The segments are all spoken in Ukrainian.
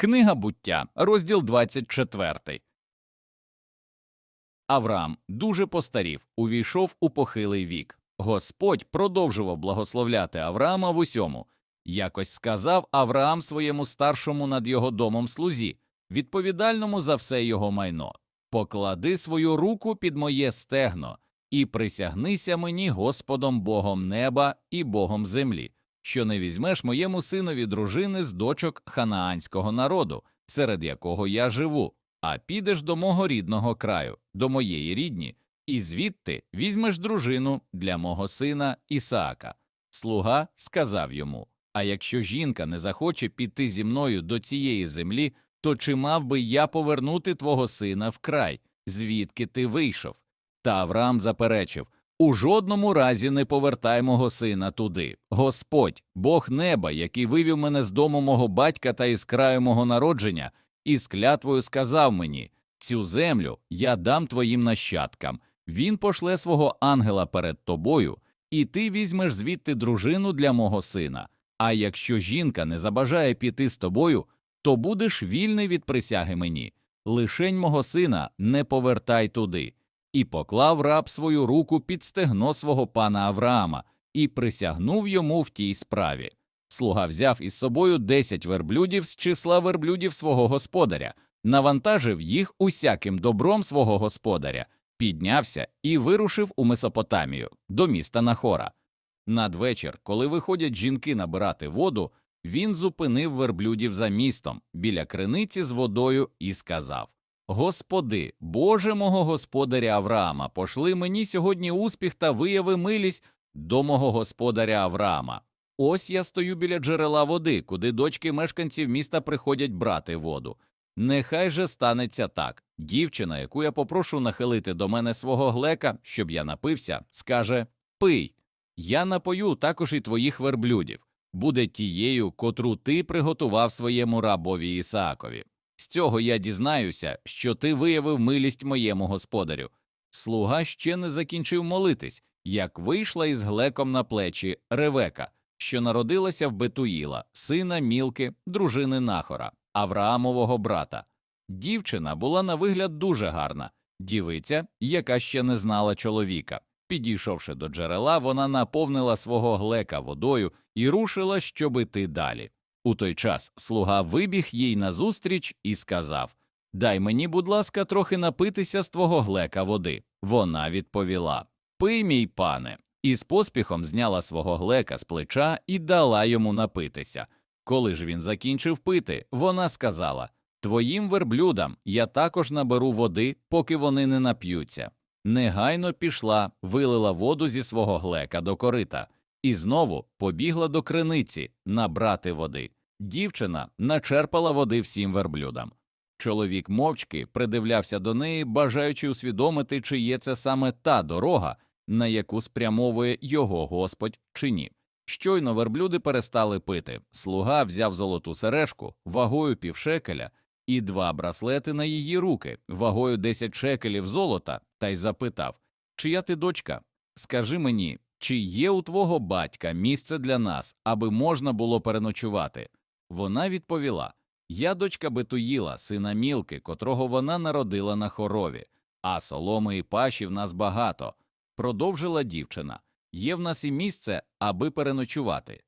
Книга буття, розділ 24. Авраам дуже постарів, увійшов у похилий вік. Господь продовжував благословляти Авраама в усьому. Якось сказав Авраам своєму старшому над його домом слузі, відповідальному за все його майно поклади свою руку під моє стегно і присягнися мені Господом Богом неба і Богом землі, що не візьмеш моєму синові дружини з дочок ханаанського народу, серед якого я живу, а підеш до мого рідного краю, до моєї рідні, і звідти візьмеш дружину для мого сина Ісаака. Слуга сказав йому А якщо жінка не захоче піти зі мною до цієї землі, то чи мав би я повернути твого сина в край, звідки ти вийшов? Та Авраам заперечив у жодному разі не повертай мого сина туди. Господь, Бог неба, який вивів мене з дому мого батька та із краю мого народження, і з клятвою сказав мені цю землю я дам твоїм нащадкам. Він пошле свого ангела перед тобою, і ти візьмеш звідти дружину для мого сина. А якщо жінка не забажає піти з тобою, то будеш вільний від присяги мені. Лишень мого сина не повертай туди. І поклав раб свою руку під стегно свого пана Авраама і присягнув йому в тій справі. Слуга взяв із собою десять верблюдів з числа верблюдів свого господаря, навантажив їх усяким добром свого господаря, піднявся і вирушив у Месопотамію до міста Нахора. Надвечір, коли виходять жінки набирати воду, він зупинив верблюдів за містом біля криниці з водою і сказав Господи, Боже мого господаря Авраама, пошли мені сьогодні успіх та вияви милість до мого господаря Авраама. Ось я стою біля джерела води, куди дочки мешканців міста приходять брати воду. Нехай же станеться так. Дівчина, яку я попрошу нахилити до мене свого глека, щоб я напився, скаже Пий, я напою також і твоїх верблюдів буде тією, котру ти приготував своєму рабові Ісаакові. З цього я дізнаюся, що ти виявив милість моєму господарю. Слуга ще не закінчив молитись, як вийшла із глеком на плечі Ревека, що народилася в Бетуїла, сина Мілки, дружини Нахора, Авраамового брата. Дівчина була на вигляд дуже гарна, дівиця, яка ще не знала чоловіка. Підійшовши до джерела, вона наповнила свого глека водою і рушила, щоб іти далі. У той час слуга вибіг їй назустріч і сказав Дай мені, будь ласка, трохи напитися з твого глека води. Вона відповіла Пий, мій пане, і з поспіхом зняла свого глека з плеча і дала йому напитися. Коли ж він закінчив пити, вона сказала Твоїм верблюдам я також наберу води, поки вони не нап'ються. Негайно пішла, вилила воду зі свого глека до корита і знову побігла до криниці набрати води. Дівчина начерпала води всім верблюдам. Чоловік мовчки придивлявся до неї, бажаючи усвідомити, чи є це саме та дорога, на яку спрямовує його господь чи ні. Щойно верблюди перестали пити. Слуга взяв золоту сережку вагою півшекеля і два браслети на її руки, вагою 10 шекелів золота, та й запитав Чия ти дочка? Скажи мені, чи є у твого батька місце для нас, аби можна було переночувати? Вона відповіла Я дочка Бетуїла, сина Мілки, котрого вона народила на хорові, а соломи і паші в нас багато. Продовжила дівчина Є в нас і місце, аби переночувати.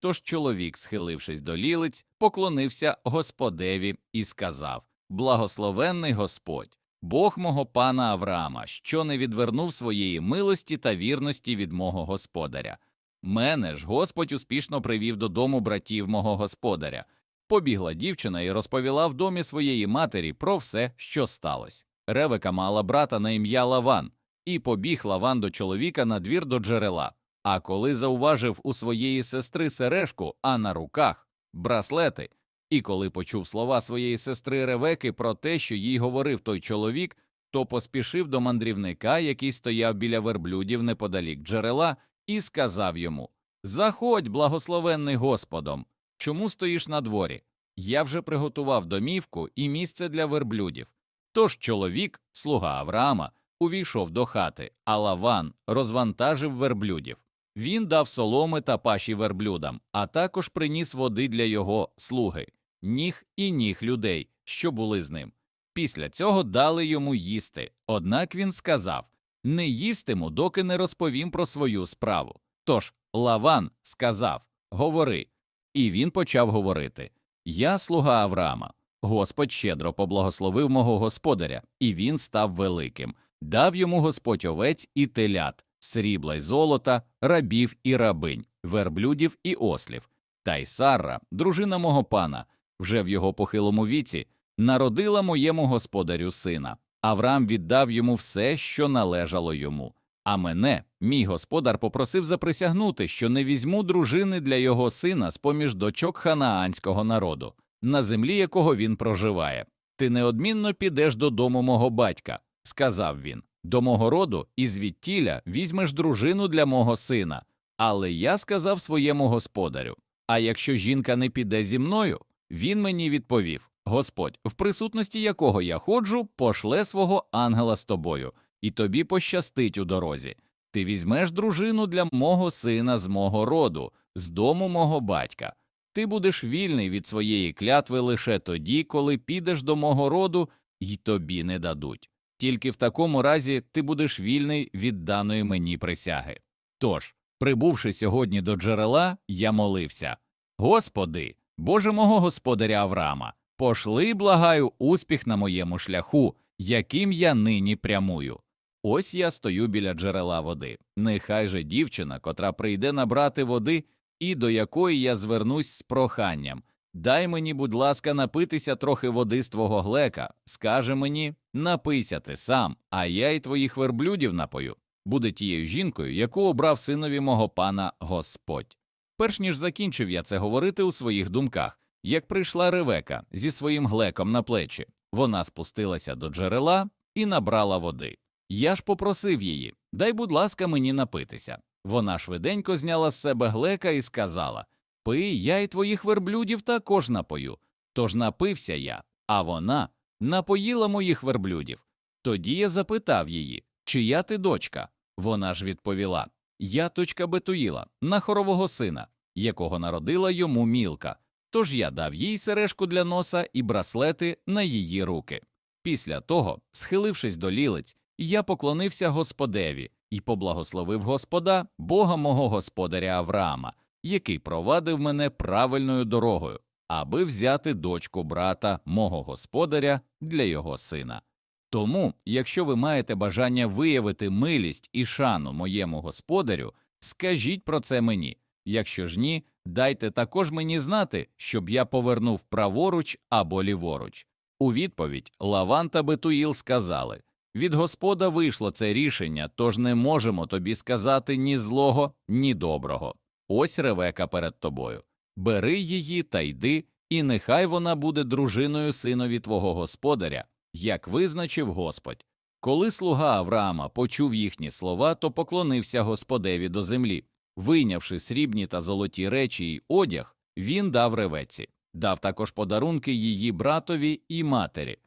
Тож чоловік, схилившись до лілиць, поклонився Господеві і сказав Благословенний Господь, Бог мого пана Авраама, що не відвернув своєї милості та вірності від мого господаря. Мене ж Господь успішно привів додому братів мого господаря. Побігла дівчина і розповіла в домі своєї матері про все, що сталося. Ревека мала брата на ім'я Лаван, і побіг Лаван до чоловіка на двір до джерела. А коли зауважив у своєї сестри сережку, а на руках браслети, і коли почув слова своєї сестри Ревеки про те, що їй говорив той чоловік, то поспішив до мандрівника, який стояв біля верблюдів неподалік джерела, і сказав йому Заходь, благословенний Господом. Чому стоїш на дворі? Я вже приготував домівку і місце для верблюдів. Тож чоловік, слуга Авраама, увійшов до хати, а Лаван розвантажив верблюдів. Він дав соломи та паші верблюдам, а також приніс води для його слуги. Ніг і ніг людей, що були з ним. Після цього дали йому їсти, однак він сказав Не їстиму, доки не розповім про свою справу. Тож Лаван сказав Говори. І він почав говорити Я слуга Авраама. Господь щедро поблагословив мого господаря, і він став великим. Дав йому Господь овець і телят, срібла й золота, рабів і рабинь, верблюдів і ослів. Та й Сарра, дружина мого пана, вже в його похилому віці, народила моєму господарю сина. Авраам віддав йому все, що належало йому. А мене, мій господар, попросив заприсягнути, що не візьму дружини для його сина з поміж дочок ханаанського народу, на землі якого він проживає. Ти неодмінно підеш додому мого батька, сказав він, до мого роду і звідтіля візьмеш дружину для мого сина. Але я сказав своєму господарю а якщо жінка не піде зі мною, він мені відповів Господь, в присутності якого я ходжу, пошле свого ангела з тобою, і тобі пощастить у дорозі. Ти візьмеш дружину для мого сина з мого роду, з дому мого батька. Ти будеш вільний від своєї клятви лише тоді, коли підеш до мого роду, й тобі не дадуть. Тільки в такому разі ти будеш вільний від даної мені присяги. Тож, прибувши сьогодні до джерела, я молився Господи, Боже мого господаря Авраама, пошли, благаю, успіх на моєму шляху, яким я нині прямую. Ось я стою біля джерела води. Нехай же дівчина, котра прийде набрати води, і до якої я звернусь з проханням. Дай мені, будь ласка, напитися трохи води з твого глека, скаже мені напийся ти сам, а я й твоїх верблюдів напою. Буде тією жінкою, яку обрав синові мого пана Господь. Перш ніж закінчив я це говорити у своїх думках, як прийшла Ревека зі своїм глеком на плечі, вона спустилася до джерела і набрала води. Я ж попросив її дай, будь ласка, мені напитися. Вона швиденько зняла з себе глека і сказала Пий, я й твоїх верблюдів також напою. Тож напився я, а вона напоїла моїх верблюдів. Тоді я запитав її, чия ти дочка. Вона ж відповіла Я дочка Бетуїла, нахорового сина, якого народила йому мілка. Тож я дав їй сережку для носа і браслети на її руки. Після того, схилившись до лілиць, я поклонився Господеві і поблагословив Господа, Бога мого господаря Авраама, який провадив мене правильною дорогою, аби взяти дочку брата мого господаря для його сина. Тому, якщо ви маєте бажання виявити милість і шану моєму господарю, скажіть про це мені. Якщо ж ні, дайте також мені знати, щоб я повернув праворуч або ліворуч. У відповідь Лаван та Бетуїл сказали від Господа вийшло це рішення, тож не можемо тобі сказати ні злого, ні доброго. Ось ревека перед тобою. Бери її та йди, і нехай вона буде дружиною синові твого господаря, як визначив Господь. Коли слуга Авраама почув їхні слова, то поклонився Господеві до землі. Вийнявши срібні та золоті речі й одяг, він дав ревеці, дав також подарунки її братові і матері.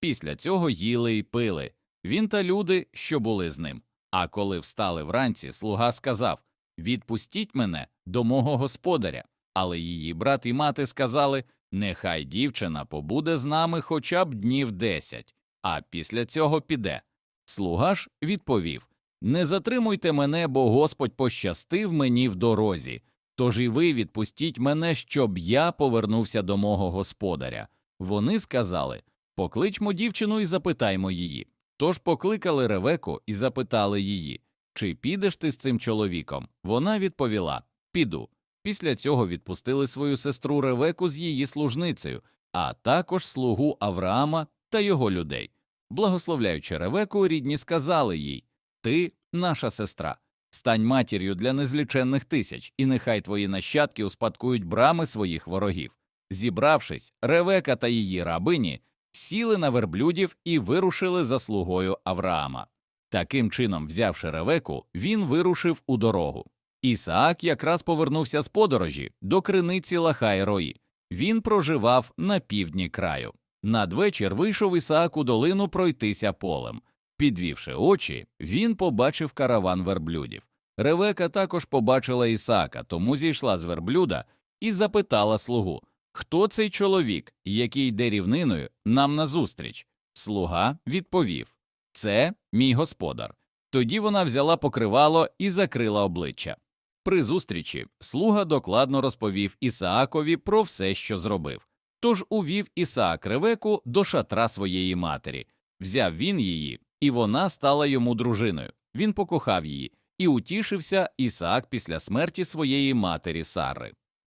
Після цього їли й пили він та люди, що були з ним. А коли встали вранці, слуга сказав Відпустіть мене до мого господаря. Але її брат і мати сказали Нехай дівчина побуде з нами хоча б днів десять, а після цього піде. Слуга ж відповів Не затримуйте мене, бо Господь пощастив мені в дорозі. Тож і ви відпустіть мене, щоб я повернувся до мого господаря. Вони сказали Покличмо дівчину і запитаймо її. Тож покликали Ревеку і запитали її, чи підеш ти з цим чоловіком. Вона відповіла Піду. Після цього відпустили свою сестру Ревеку з її служницею, а також слугу Авраама та його людей. Благословляючи Ревеку, рідні сказали їй Ти наша сестра, стань матір'ю для незліченних тисяч, і нехай твої нащадки успадкують брами своїх ворогів. Зібравшись, Ревека та її рабині сіли на верблюдів і вирушили за слугою Авраама. Таким чином, взявши ревеку, він вирушив у дорогу. Ісаак якраз повернувся з подорожі до криниці Лахай-Рої. Він проживав на півдні краю. Надвечір вийшов Ісаак у долину пройтися полем. Підвівши очі, він побачив караван верблюдів. Ревека також побачила Ісаака, тому зійшла з верблюда і запитала слугу Хто цей чоловік, який йде рівниною нам назустріч? Слуга відповів Це мій господар. Тоді вона взяла покривало і закрила обличчя. При зустрічі слуга докладно розповів Ісаакові про все, що зробив. Тож увів Ісаак Ревеку до шатра своєї матері. Взяв він її, і вона стала йому дружиною. Він покохав її, і утішився Ісаак після смерті своєї матері Сари.